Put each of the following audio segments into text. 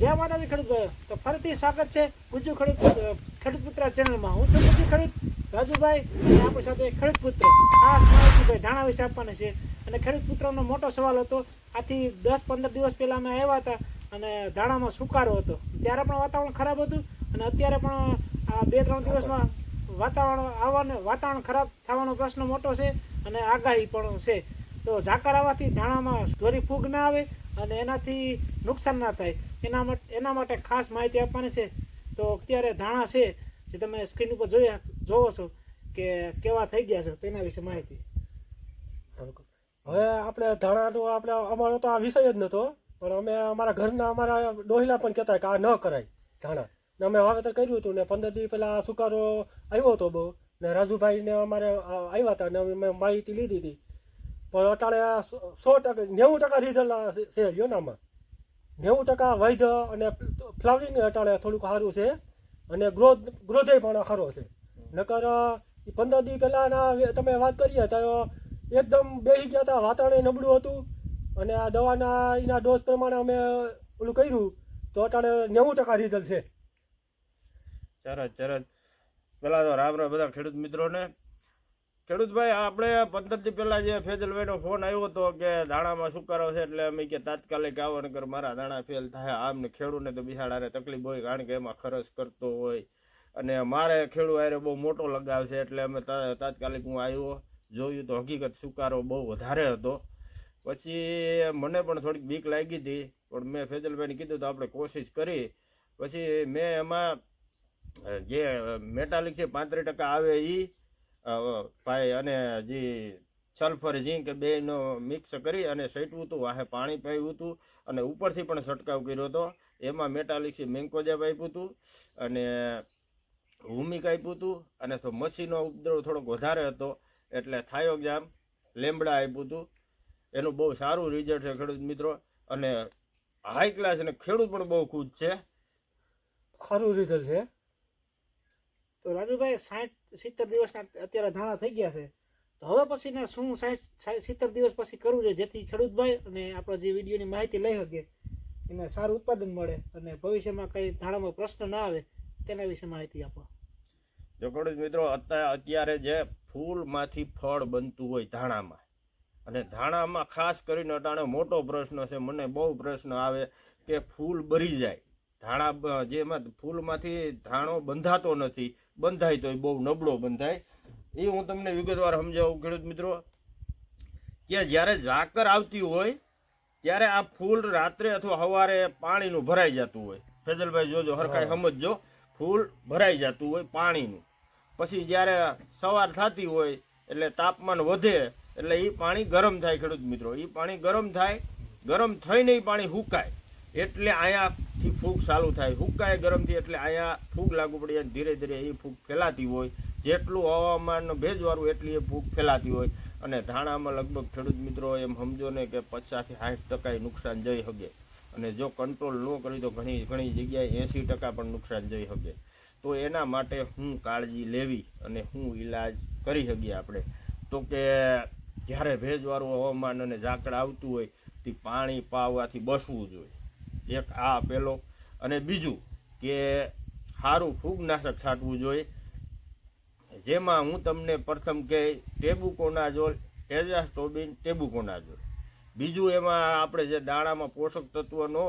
જય માતાજી ખેડૂત તો ફરીથી સ્વાગત છે ગુજુ ખેડૂત ખેડૂત પુત્ર ચેનલમાં. હું છું ગુજુ ખેડૂત, રાજુભાઈ, અને આપણી સાથે ખેડૂત પુત્ર, ખાસ માહિતીભાઈ ધાણા વિશે આપવાના છે. અને ખેડૂત પુત્રનો મોટો સવાલ હતો, આથી દસ પંદર દિવસ પહેલા અમે આવ્યા હતા અને ધાણામાં સુકારો હતો. ત્યારે પણ વાતાવરણ ખરાબ હતું અને અત્યારે પણ આ બે ત્રણ દિવસમાં વાતાવરણ, આવવાને, વાતાવરણ ખરાબ થવાનો પ્રશ્ન મોટો છે અને આગાહી પણ છે. તો ઝાકર આવવાથી ધાણામાં ધોરી ફૂગ ના આવે અને એનાથી નુકસાન ના થાય. એના માટે એના માટે ખાસ માહિતી આપવાની છે. તો અત્યારે ધાણા છે, જે તમે સ્ક્રીન ઉપર જોયા, જોવો છો કે કેવા થઈ ગયા છે તેના વિશે માહિતી. હવે આપણે ધાણાનો આપણે, અમારો તો આ વિષય જ નહોતો પણ અમે અમારા ઘરના અમારા ડોહિલા પણ કહેતા કે આ ન કરાય ધાણા. ને અમે વાવેતર કર્યું હતું ને પંદર દિવસ પહેલાં સુકારો આવ્યો હતો બહુ, ને રાજુભાઈને અમારે આવ્યા હતા ને અમે માહિતી લીધી હતી. પણ અટાણે સો ટકા, નેવું ટકા રિઝલ્ટ છે યોનામાં નેવું ટકા વૈધ અને ફ્લાવરિંગ અટાણે થોડુંક સારું છે અને ગ્રોથ ગ્રોથે પણ ખરો છે. નકર પંદર દી પહેલાંના તમે વાત કરીએ તો એકદમ બેસી ગયા હતા વાતાવરણ નબળું હતું અને આ દવાના એના ડોઝ પ્રમાણે અમે ઓલું કર્યું તો અટાણે નેવું ટકા રિઝલ્ટ છે. ચરસ ચરસ પહેલાં તો રામ રામ બધા ખેડૂત મિત્રોને ખેડૂતભાઈ, આપણે પંદર દી પહેલા જે ફેજલભાઈનો ફોન આવ્યો હતો કે દાણામાં સુકારો છે એટલે અમે કે તાત્કાલિક આવો નકર મારા દાણા ફેલ થાય. આમ ને ખેડૂને તો બિહાડાને તકલીફ હોય, કારણ કે એમાં ખર્ચ કરતો હોય. અને મારે ખેડૂત આરે બહુ મોટો લગાવ છે એટલે અમે તાત્કાલિક હું આવ્યો. જોયું તો હકીકત સુકારો બહુ વધારે હતો. પછી મને પણ થોડીક બીક લાગી હતી, પણ મેં ફેજલભાઈને કીધું તો આપણે કોશિશ કરી. પછી મેં એમાં જે મેટાલિક છે પાંત્રીસ ટકા આવે એ પાય અને જે સલ્ફર ઝીંક બેનો મિક્સ કરી અને સૈટવું હતું વાહે પાણી પાયું હતું અને ઉપરથી પણ છંટકાવ કર્યો હતો એમાં મેટાલિક્સી મેન્કોજેબ આપ્યું હતું અને હુમિક આપ્યું હતું અને તો મસીનો ઉપદ્રવ થોડોક વધારે હતો એટલે થાયોગ્રામ લેમડા આપ્યું હતું એનું બહુ સારું રિઝલ્ટ છે ખેડૂત મિત્રો અને હાઈ ક્લાસ અને ખેડૂત પણ બહુ ખુશ છે. સારું રિઝલ્ટ છે. તો રાજુભાઈ સાઠ સિત્તેર દિવસના અત્યારે ધાણા થઈ ગયા છે. તો હવે પછીને શું સાઠ સિત્તેર દિવસ પછી કરવું જોઈએ જેથી ખેડૂતભાઈ અને આપણો જે વિડીયોની માહિતી લઈ શકીએ એને સારું ઉત્પાદન મળે અને ભવિષ્યમાં કંઈ ધાણામાં પ્રશ્ન ના આવે તેના વિશે માહિતી આપો. જો ખેડૂત મિત્રો અત્યારે જે ફૂલમાંથી ફળ બનતું હોય ધાણામાં, અને ધાણામાં ખાસ કરીને અટાણે મોટો પ્રશ્ન છે, મને બહુ પ્રશ્ન આવે કે ફૂલ બરી જાય. ધાણા જેમાં ફૂલમાંથી ધાણો બંધાતો નથી બંધાય તો બહુ નબળો બંધાય. એ હું તમને વિગતવાર સમજાવું ખેડૂત મિત્રો. કે જ્યારે ઝાકર આવતી હોય ત્યારે આ ફૂલ રાત્રે અથવા સવારે પાણીનું ભરાઈ જતું હોય. ફેજલભાઈ જોજો હરખાઈ સમજજો. ફૂલ ભરાઈ જતું હોય પાણીનું. પછી જ્યારે સવાર થતી હોય એટલે તાપમાન વધે એટલે એ પાણી ગરમ થાય ખેડૂત મિત્રો. એ પાણી ગરમ થાય ગરમ થઈને એ પાણી હુકાય. એટલે અહીંયાથી ફૂગ ચાલુ થાય. હુકાય ગરમથી એટલે અહીંયા ફૂગ લાગુ પડી અને ધીરે ધીરે એ ફૂગ ફેલાતી હોય. જેટલું હવામાન ભેજવાળું એટલી એ ફૂગ ફેલાતી હોય. અને ધાણામાં લગભગ ખેડૂત મિત્રો એમ સમજો ને કે પચાસથી સાઠ ટકા નુકસાન જઈ શકે. અને જો કંટ્રોલ ન કરી તો ઘણી ઘણી જગ્યાએ એંસી ટકા પણ નુકસાન જઈ શકે. તો એના માટે હું કાળજી લેવી અને હું ઈલાજ કરી શકીએ આપણે. તો કે જ્યારે ભેજવાળું હવામાન અને ઝાકળ આવતું હોય, તે પાણી પાવાથી બસવું જોઈએ. એક આ પેલો. અને બીજું કે સારું ફૂગનાશક છાંટવું જોઈએ. જેમાં હું તમને પ્રથમ કે ટેબુકોનાઝોલ એઝાસ્ટોબિન ટેબુકોનાઝોલ બીજું એમાં આપણે જે દાણામાં પોષક તત્વો નો,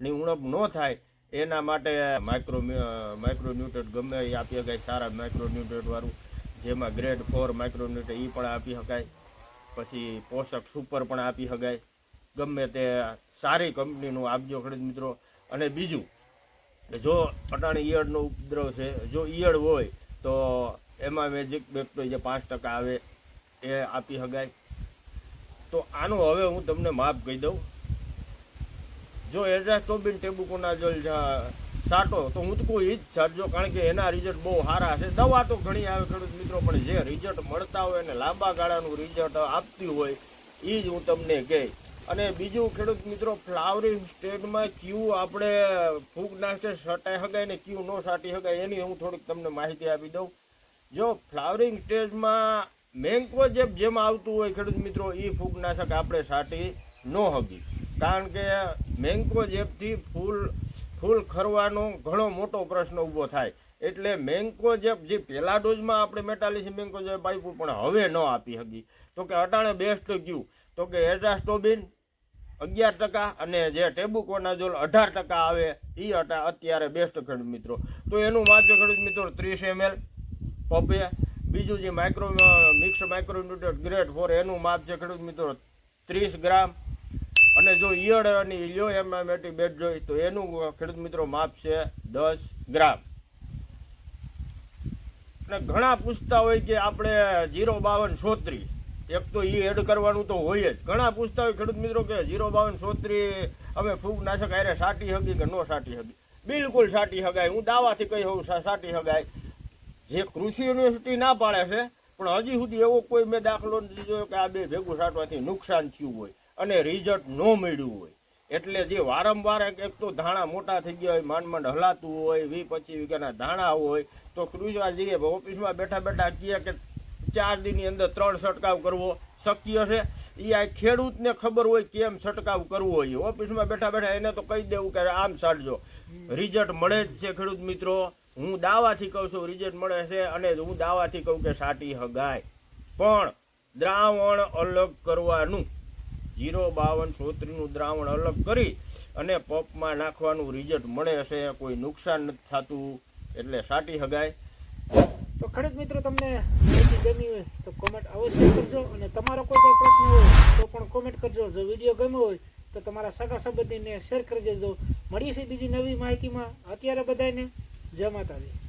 ની ઉણપ ન થાય, એના માટે માઇક્રો માઇક્રોન્યુટ્રેટ ગમે એ આપી શકાય, સારા માઇક્રોન્યુટ્રેટવાળું જેમાં ગ્રેડ ફોર માઇક્રોન્યુટ્રેટ એ પણ આપી શકાય. પછી પોષક સુપર પણ આપી શકાય. ગમે તે સારી કંપનીનું આપજો ખરીદ મિત્રો. અને બીજું જો અટાણી ઈયળનો ઉપદ્રવ છે, જો ઈયળ હોય, તો એમાં મેજિક બેક્ટો જે પાંચ ટકા આવે, એ આપી શકાય તો આનું હવે હું તમને માપ કહી દઉં. જો એઝાસ્ટોબિન ટેબુકોનાઝોલ સાટો, તો હું તો કોઈ જ છાંટજો કારણ કે એના રિઝલ્ટ બહુ સારા છે. દવા તો ઘણી આવે ખેડૂત મિત્રો, પણ જે રિઝલ્ટ મળતા હોય અને લાંબા ગાળાનું રિઝલ્ટ આપતી હોય એ જ હું તમને કહી. અને બીજું ખેડૂત મિત્રો, ફ્લાવરિંગ સ્ટેજમાં કયું આપણે ફૂગનાશક સટાઈ શકાય ને કયું ન સાટી શકાય એની હું થોડીક તમને માહિતી આપી દઉં. જો ફ્લાવરિંગ સ્ટેજમાં મેંકો જેમ જેમ આવતું હોય ખેડૂત મિત્રો એ ફૂગનાશક આપણે સાટી ન હગી. કારણ કે મેંગો જેપથી ફૂલ ફૂલ ખરવાનો ઘણો મોટો પ્રશ્ન ઊભો થાય. એટલે મેંગો જેપ જે પહેલા ડોઝમાં આપણે મેટાલિસી મેંગો જેપ આપ્યું પણ હવે ન આપી શકી તો કે અટાણે બેસ્ટ ગયું તો કે એઝાસ્ટોબિન અગિયાર ટકા અને જે ટેબુકોનાઝોલ અઢાર ટકા આવે એ અત્યારે બેસ્ટ ખેડૂત મિત્રો. તો એનું છે ખેડૂત મિત્રો, ત્રીસ એમએલ પપે બીજું જે micro mix micronutrient grade four એનું માપ છે ખેડૂત મિત્રો, ત્રીસ ગ્રામ. અને જો ઈયળ અને લ્યો એમામેટિક બેટ જોઈ, તો એનું ખેડૂત મિત્રો માપ છે દસ ગ્રામ. અને ઘણા પૂછતા હોય કે આપણે જીરો બાવન સોત્રી એક તો એ એડ કરવાનું તો હોય જ. ઘણા પૂછતા હોય ખેડૂત મિત્રો કે ઝીરો બાવન સોત્રી અમે ફૂગ નાશક આરે સાટી હગી કે ન સાટી હગી? બિલકુલ સાટી હગાય. હું દાવાથી કહી હોઉં સાટી હગાય. જે કૃષિ યુનિવર્સિટી ના પાડે છે, પણ હજી સુધી એવો કોઈ મેં દાખલો નથી જોયો કે આ બે ભેગું સાટવાથી નુકસાન થયું હોય અને રિઝલ્ટ ન મળ્યું હોય. એટલે જે વારંવાર એક તો ધાણા મોટા થઈ ગયા હોય માંડ માંડ હલાતું હોય વી પચીસ વીઘાના ધાણા હોય, તો કૃષિમાં જઈએ ઓફિસમાં બેઠા બેઠા કહીએ કે ચાર દિનની અંદર ત્રણ છંટકાવ કરવો શક્ય છે. એ આ ખેડૂતને ખબર હોય કેમ છંટકાવ કરવો હોય ઓફિસમાં બેઠા બેઠા એને તો કહી દેવું કે આમ છાંટજો રિઝલ્ટ મળે જ છે ખેડૂત મિત્રો. હું દાવાથી કહું છું રિઝલ્ટ મળે છે અને હું દાવાથી કહું કે સાટી હગાય. પણ દ્રાવણ અલગ કરવાનું. જીરો, બાવન, સોત્રીનું દ્રાવણ અલગ કરી અને પપમાં નાખવાનું રિઝલ્ટ મળે છે. કોઈ નુકસાન નથી થતું. એટલે સાટી હગાય. તો મિત્રો તમને માહિતી ગમી હોય તો કોમેન્ટ અવશ્ય કરજો અને તમારો કોઈ પણ પ્રશ્ન હોય તો પણ કોમેન્ટ કરજો. જો વીડિયો ગમ્યો હોય તો તમારા સગા સંબંધીને શેર કરી દેજો. છીએ બીજી નવી માહિતીમાં. અત્યારે બધાને જય માતાજી.